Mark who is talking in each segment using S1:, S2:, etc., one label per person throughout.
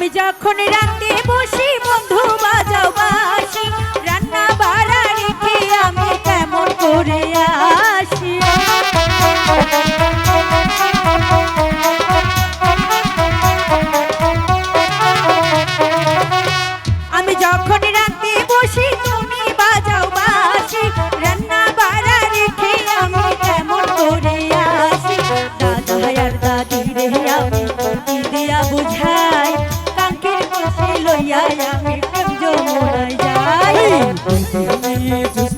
S1: আমি যখন রাতে বসি বন্ধু
S2: বাজাবা পাইয়ে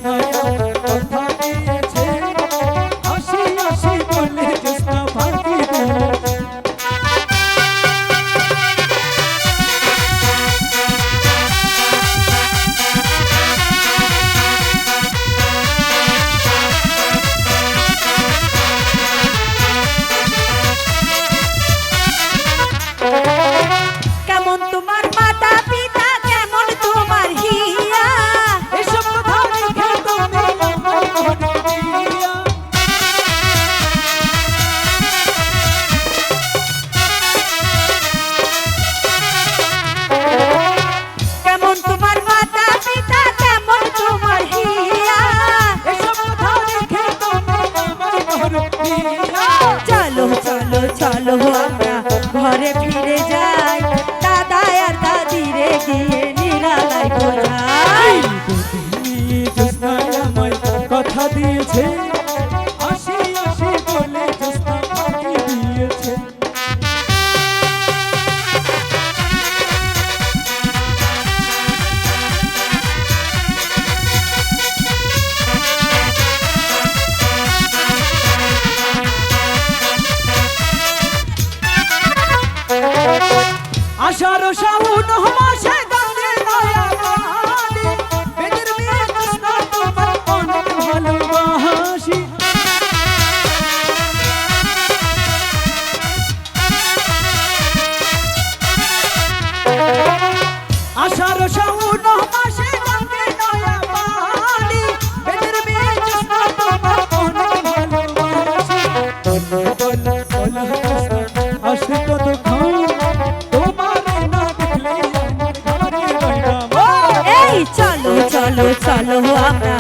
S1: চলো চলো চলো আমরা ঘরে ফিরে যাই। দাদা আর দাদি রে গিয়ে নিরালাই বোঝাই
S2: কথা দিয়েছে।
S1: আশার চলো চলো আমরা